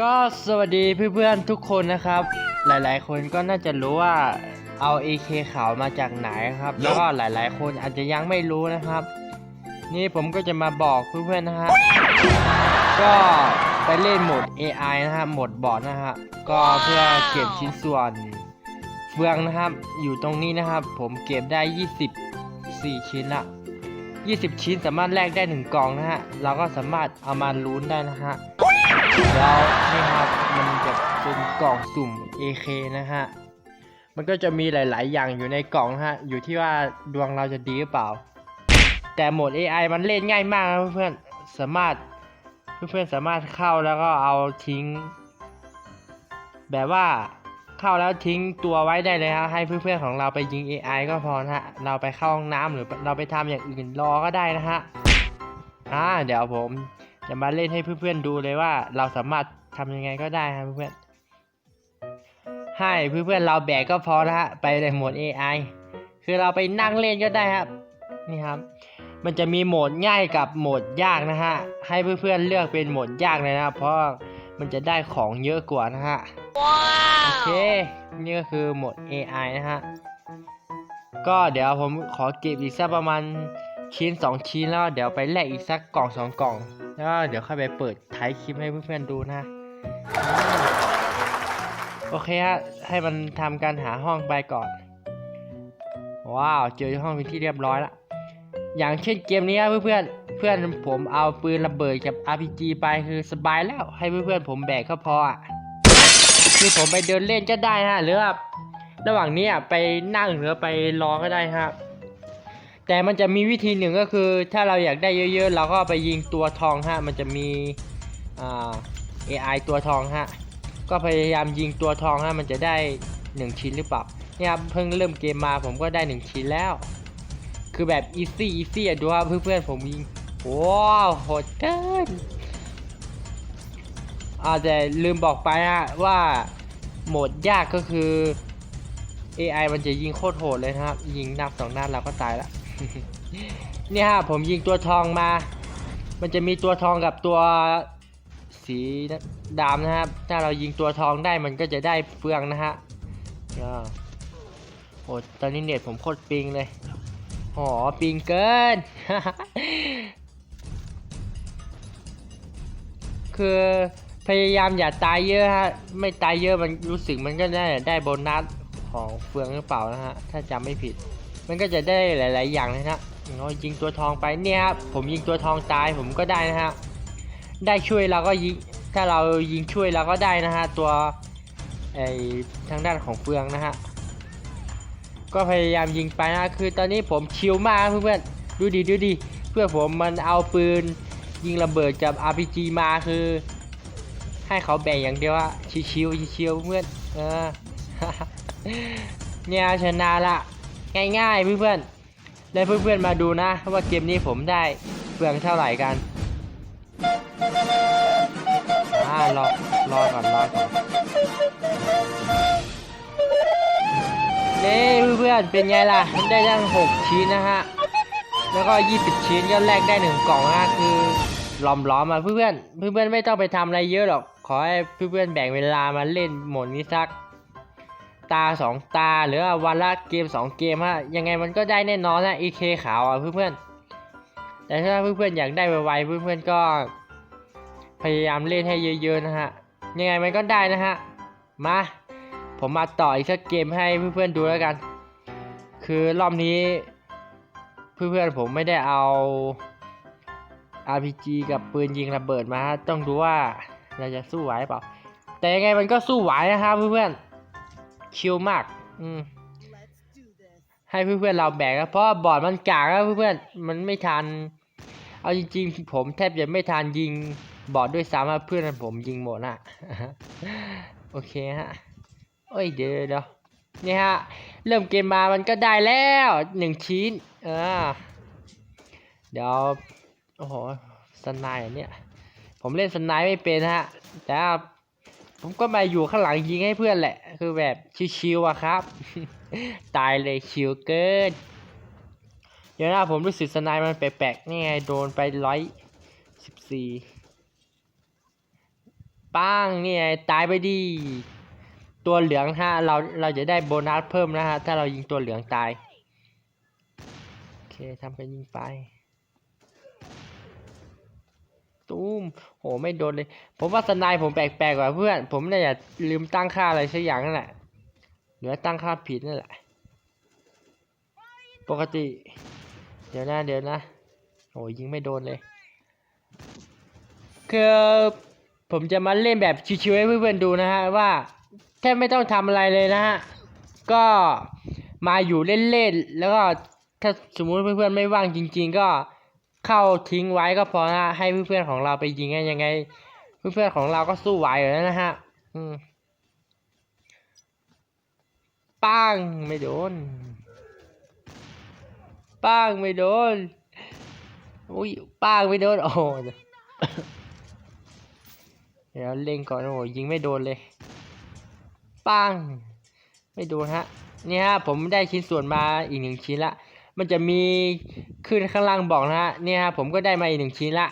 ก็สวัสดีเพื่อนๆทุกคนนะครับ หลายๆ คนก็น่าจะรู้ว่าเอา AK ขาวมาจากไหนครับ แล้วก็หลายๆ คนอาจจะยังไม่รู้นะครับ นี่ผมก็จะมาบอกเพื่อนๆนะฮะก็ไปเล่นโหมด AI นะฮะโหมดบอทนะฮะก็เพื่อเก็บชิ้นส่วนเฟืองนะครับ อยู่ตรงนี้นะครับ ผมเก็บได้ 24 ชิ้นละ20 ชิ้นสามารถแลกได้หนึ่งกล่องนะฮะเราก็สามารถเอามาลุ้นได้นะฮะ แล้วนี่ครับมันจะเป็นกล่องสุ่ม AK นะฮะ มันก็จะมีหลาย ๆ อย่างอยู่ในกล่องฮะ อยู่ที่ว่าดวงเราจะดีหรือเปล่า แต่โหมด AI มันเล่นง่ายมากนะเพื่อนๆสามารถเพื่อนๆสามารถเข้าแล้วก็เอาทิ้ง แบบว่าเข้าแล้วทิ้งตัวไว้ได้เลยฮะให้เพื่อนๆของเราไปยิง AI ก็พอนะฮะเราไปเข้าห้องน้ำหรือเราไปทำอย่างอื่นรอก็ได้นะฮะอ่าเดี๋ยวผม จะมาเล่นให้เพื่อนๆดูเลยว่า เราสามารถทำยังไงก็ได้ครับเพื่อนๆให้เพื่อนๆเราแบกก็พอนะฮะไปในโหมด AI คือเราไปนั่งเล่นก็ได้ครับนี่ครับ มันจะมีโหมดง่ายกับโหมดยากนะฮะให้เพื่อนๆเลือกเป็นโหมดยากเลยนะเพราะมันจะได้ของเยอะกว่านะฮะโอเคนี่ก็คือโหมด AI นะฮะก็เดี๋ยวผมขอเก็บอีกสักประมาณชิ้น 2 ชิ้นแล้วเดี๋ยวไปแลกอีกสักกล่อง 2 กล่อง แล้วก็เดี๋ยวค่อยไปเปิดท้ายคลิปให้เพื่อนๆดูนะอืมโอเคฮะ ให้มันทำการหาห้องไปก่อน ว้าว เจอห้องเป็นที่เรียบร้อยละ อย่างเช่นเกมนี้ครับเพื่อนๆ เพื่อนผมเอาปืนระเบิดกับ RPG ไปคือสบายแล้ว ให้เพื่อนๆผมแบกก็พออะคือผมไปเดินเล่นก็ได้ฮะ หรือว่าระหว่างนี้อะไปนั่งหรือไปรอก็ได้ฮะ แต่มันจะมีวิธีหนึ่งก็คือ ถ้าเราอยากได้เยอะๆ เราก็ไปยิงตัวทองฮะ มันจะมีอ่า AI ตัวทองฮะ ก็พยายามยิงตัวทองฮะ มันจะได้ 1 ชิ้นหรือเปล่า เนี่ยครับเพิ่งเริ่มเกมมาผมก็ได้ 1 ชิ้นแล้ว คือแบบอีซี่อีซี่อะดูครับเพื่อนๆผมยิง ว้าวโหดเกินอาแต่ลืมบอกไปฮะว่าโหมดยากก็คือ AI มันจะยิงโคตรโหดเลยนะครับ ยิงนับสองนัดเราก็ตายละ เนี่ยฮะผมยิงตัวทองมา มันจะมีตัวทองกับตัวสีดำนะครับ ถ้าเรายิงตัวทองได้มันก็จะได้เฟืองนะฮะอ่าโอ้ตอนนี้เน็ตผมโคตรปิงเลยหอปิงเกิน คือพยายามอย่าตายเยอะฮะ ไม่ตายเยอะมันรู้สึกมันก็ได้ได้โบนัสของเฟืองหรือเปล่านะฮะ ถ้าจำไม่ผิด มันก็จะได้หลาย ๆ อย่างเลยนะเรายิงตัวทองไปเนี่ยครับผมยิงตัวทองตายผมก็ได้นะฮะได้ช่วยเราก็ยิงถ้าเรายิงช่วยเราก็ได้นะฮะตัวไอทางด้านของเฟืองนะฮะก็พยายามยิงไปนะคือตอนนี้ผมชิลมากเพื่อนๆดูดิดูดิเพื่อนผมมันเอาปืนยิงระเบิดกับ RPG มาคือ ให้เขาแบ่งอย่างเดียวอะชิวๆชิวๆเพื่อนเออเนี่ยชนะละ ง่ายๆเพื่อนๆแล้วเพื่อนๆมาดูนะ ว่าเกมนี้ผมได้เปลืองเท่าไหร่กันอ่ารอรอก่อนรอก่อนนี่เพื่อนๆเป็นไงล่ะได้ตั้ง6ชิ้นนะฮะแล้วก็ 20 ชิ้นก็แลกได้หนึ่งกล่องนะคือล้อมล้อมมาเพื่อนๆเพื่อนๆไม่ต้องไปทำอะไรเยอะหรอกขอให้เพื่อนๆแบ่งเวลามาเล่นโหมดนี้สัก ตาสองตา หรือว่าวันละเกมสองเกมฮะยังไงมันก็ได้แน่นอนนะ EK ขาวอะเพื่อนๆ แต่ถ้าเพื่อนๆอยากได้ไวๆเพื่อนๆก็พยายามเล่นให้เยอะๆนะฮะยังไงมันก็ได้นะฮะมาผมมาต่ออีกสักเกมให้เพื่อนๆดูแล้วกัน คือรอบนี้เพื่อนๆผมไม่ได้เอา RPG กับปืนยิงระเบิดมาฮะต้องดูว่าเราจะสู้ไหวเปล่า แต่ยังไงมันก็สู้ไหวนะครับเพื่อนๆ ชิลมาก อืม ให้เพื่อนๆเราแบกนะเพราะว่าบอร์ดมันกากนะเพื่อนๆมันไม่ทัน เอาจริงๆ ผมแทบจะไม่ทันยิงบอร์ดด้วยซ้ำอะเพื่อนผมยิงหมดอะโอเคฮะเอ้ยเดี๋ยวเดี๋ยวนี่ฮะ เริ่มเกมมามันก็ได้แล้วหนึ่งชิ้นเออเดี๋ยว โอ้โหสไนด์อันเนี่ย ผมเล่นสไนด์ไม่เป็นฮะแต่ว่า ผมก็มาอยู่ข้างหลังยิงให้เพื่อนแหละ คือแบบชิวๆอะครับ ตายเลยชิวเกิน เดี๋ยวนะผมรู้สึกสไนด์มันแปลกๆนี่ไงโดนไปร้อยสิบสี่ปป้างนี่ยตายไปดี ตัวเหลืองฮะเราเราจะได้โบนัสเพิ่มนะฮะถ้าเรายิงตัวเหลืองตาย โอเคทำกันยิงไป ตู มโหไม่โดนเลย ผมว่าสไนด์ผมแปลกๆกว่าเพื่อน ผมน่าจะลืมตั้งค่าอะไรสักอย่างนั่นแหละหรือตั้งค่าผิดนั่นแหละ ปกติ เดี๋ยวนะเดี๋ยวนะโอ้ยิงไม่โดนเลยคือผมจะมาเล่นแบบชิวๆให้เพื่อนๆดูนะฮะว่าแทบไม่ต้องทำอะไรเลยนะฮะก็มาอยู่เล่นๆแล้วก็ถ้าสมมุติเพื่อนๆไม่ว่างจริง ๆ ก็ เข้าทิ้งไว้ก็พอนะฮะให้เพื่อนๆของเราไปยิงยังไง เพื่อนๆของเราก็สู้ไหวอยู่แล้วนะฮะป้างไม่โดน ป้างไม่โดนอุ้ยป้างไม่โดนโอ้เดี๋ยวเล็งก่อนโอ้ยิงไม่โดนเลยป้าง ไม่โดนฮะนี่ฮะผมได้ชิ้นส่วนมาอีกหนึ่งชิ้นละ มันจะมีขึ้นข้างล่างบอกนะฮะเนี่ยฮะผมก็ได้มาอีกหนึ่งชิ้นละ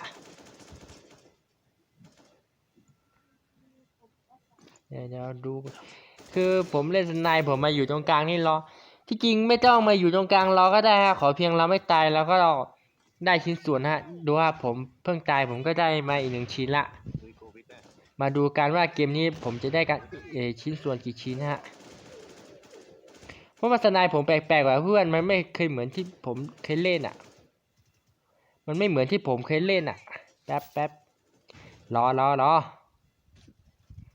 เดี๋ยวเดี๋ยวดู คือผมเล่นสไนด์ผมมาอยู่ตรงกลางนี่รอ ที่จริงไม่ต้องมาอยู่ตรงกลางรอก็ได้ฮะขอเพียงเราไม่ตายแล้วก็ได้ชิ้นส่วนฮะ ดูว่าผมเพิ่งตายผมก็ได้มาอีกหนึ่งชิ้นละ มาดูกันว่าเกมนี้ผมจะได้กันชิ้นส่วนกี่ชิ้นฮะ เพราะว่าสไนด์ผมแปลกๆกว่าเพื่อนมันไม่เคยเหมือนที่ผมเคยเล่นอะ มันไม่เหมือนที่ผมเคยเล่นอะ แป๊บแป๊บรอรอรอ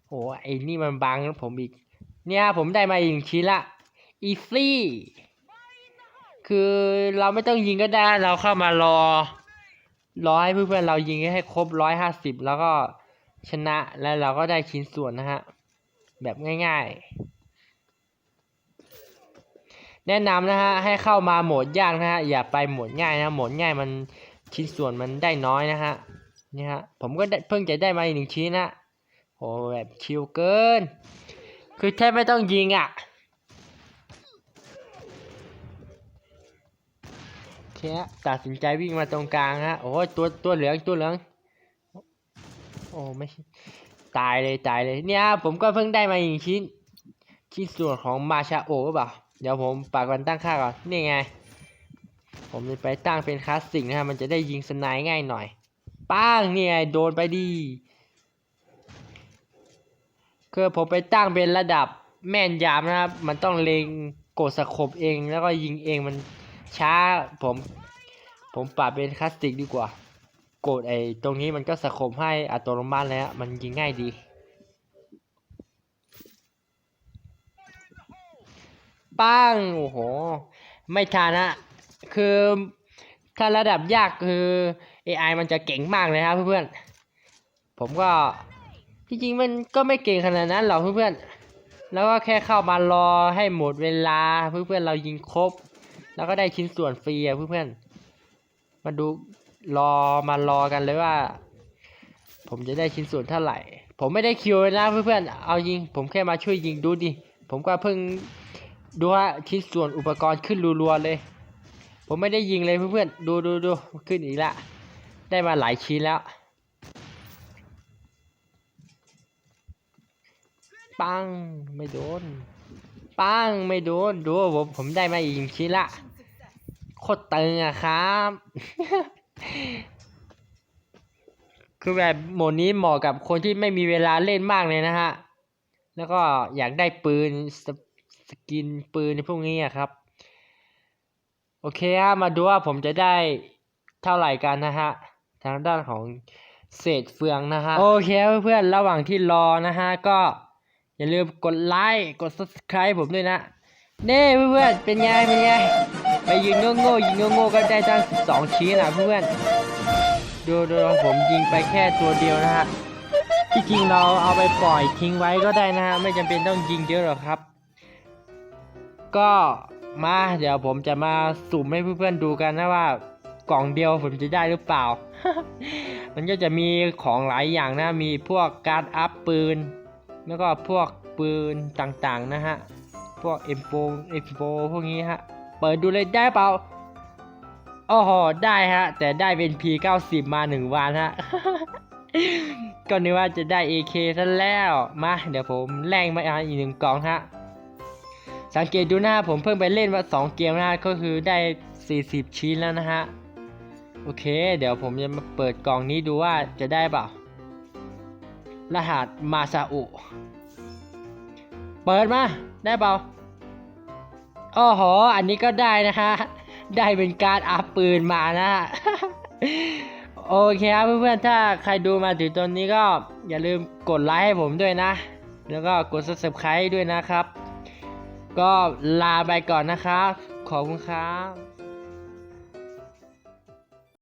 โอ้ไอ้นี่มันบังผมอีก เนี่ยผมได้มาอีกชิ้นละอีซี่คือเราไม่ต้องยิงก็ได้เราเข้ามารอ รอให้เพื่อนๆเรายิงให้ครบร้อยห้าสิบแล้วก็ชนะแล้วเราก็ได้ชิ้นส่วนนะฮะ แบบง่าย ๆ แนะนำนะฮะให้เข้ามาโหมดยากนะฮะอย่าไปโหมดง่ายนะโหมดง่ายมันชิ้นส่วนมันได้น้อยนะฮะนี่ฮะผมก็เพิ่งจะได้มาอีกหนึ่งชิ้นนะโหแบบชิลเกิน คือแทบไม่ต้องยิงอะโอเคฮะตัดสินใจวิ่งมาตรงกลางฮะโอ้ตัวตัวเหลืองตัวเหลืองโอ้ไม่ตายเลยตายเลยเนี่ยผมก็เพิ่งได้มาอีกชิ้นชิ้นส่วนของมาชาโอหรือเปล่า เดี๋ยวผมปากวันตั้งค่าก่อน นี่ไง ผมจะไปตั้งเป็นคลาสสิกนะฮะ มันจะได้ยิงสไนด์ง่ายหน่อย ป้างนี่ไงโดนไปดี คือผมไปตั้งเป็นระดับแม่นยำนะครับ มันต้องเล็งกดสโคบเองแล้วก็ยิงเองมันช้า ผม ผมปรับเป็นคลาสสิกดีกว่า กดไอ้ตรงนี้มันก็สโคบให้อัตโนมัติแล้วมันยิงง่ายดี ป้างโอ้โห ไม่ทันะคือถ้าระดับยากคือ AI มันจะเก่งมากเลยครับเพื่อนๆผมก็จริงมันก็ไม่เก่งขนาดนั้นหรอกเพื่อนๆแล้วก็แค่เข้ามารอให้หมดเวลาเพื่อนๆเรายิงครบ แล้วก็ได้ชิ้นส่วนฟรีอะเพื่อนๆมาดูรอมารอกันเลยว่า ผมจะได้ชิ้นส่วนเท่าไหร่ ผมไม่ได้คิวเลยนะเพื่อนๆเอายิง ผมแค่มาช่วยยิงดูดิผมก็เพิ่ง ดูว่าชิ้นส่วนอุปกรณ์ขึ้นรัวๆเลย ผมไม่ได้ยิงเลยเพื่อนๆ ดูดูดูขึ้นอีกละ ได้มาหลายชิ้นแล้ว ปัง ไม่โดน ปัง ไม่โดน ดูผมผมได้มาอีกหนึ่งชิ้นละ โคตรตึงอะครับ คือแบบโหมดนี้เหมาะกับคนที่ไม่มีเวลาเล่นมากเลยนะฮะ แล้วก็อยากได้ปืนส สกินปืนพวกนี้ครับ โอเคฮะมาดูว่าผมจะได้เท่าไหร่กันนะฮะ ทางด้านของเศษเฟืองนะฮะ โอเคเพื่อนๆระหว่างที่รอนะฮะ ก็อย่าลืมกดไลค์กด subscribe ผมด้วยนะเน่เพื่อนๆเป็นไงเป็นไงไปยิงโง่ๆยิงโง่ๆก็ได้ตั้งสองชิ้นนะเพื่อนๆดูดูผมยิงไปแค่ตัวเดียวนะฮะที่จริงเราเอาไปปล่อยทิ้งไว้ก็ได้นะฮะ ไม่จำเป็นต้องยิงเยอะหรอกครับ ก็มาเดี๋ยวผมจะมาสุ่มให้เพื่อนๆดูกันนะว่ากล่องเดียวผมจะได้หรือเปล่า มันก็จะมีของหลายอย่างนะ มีพวกการ์ดอัพปืน แล้วก็พวกปืนต่างๆนะฮะ พวก M4 M4 พวกนี้ฮะ เปิดดูเลยได้เปล่าโอ้โห ได้ฮะ แต่ได้เป็น P90 มาหนึ่งวันฮะ ก็นึกว่าจะได้ AK ซะแล้ว มา เดี๋ยวผมแล่งมาอีกหนึ่งกล่องฮะ สังเกตดูหน้าผมเพิ่งไปเล่นมาสองเกมนะฮะก็คือได้ 40 ชิ้นแล้วนะฮะ โอเค เดี๋ยวผมจะมาเปิดกล่องนี้ดูว่าจะได้เปล่า รหัสมาซาอุ เปิดมา ได้เปล่าโอ้โห อันนี้ก็ได้นะฮะ ได้เป็นการอัพปืนมานะฮะ โอเคครับเพื่อนๆ ถ้าใครดูมาถึงตอนนี้ก็อย่าลืมกดไลค์ให้ผมด้วยนะ แล้วก็กด subscribe ด้วยนะครับ ก็ลาไปก่อนนะครับ ขอบคุณครับ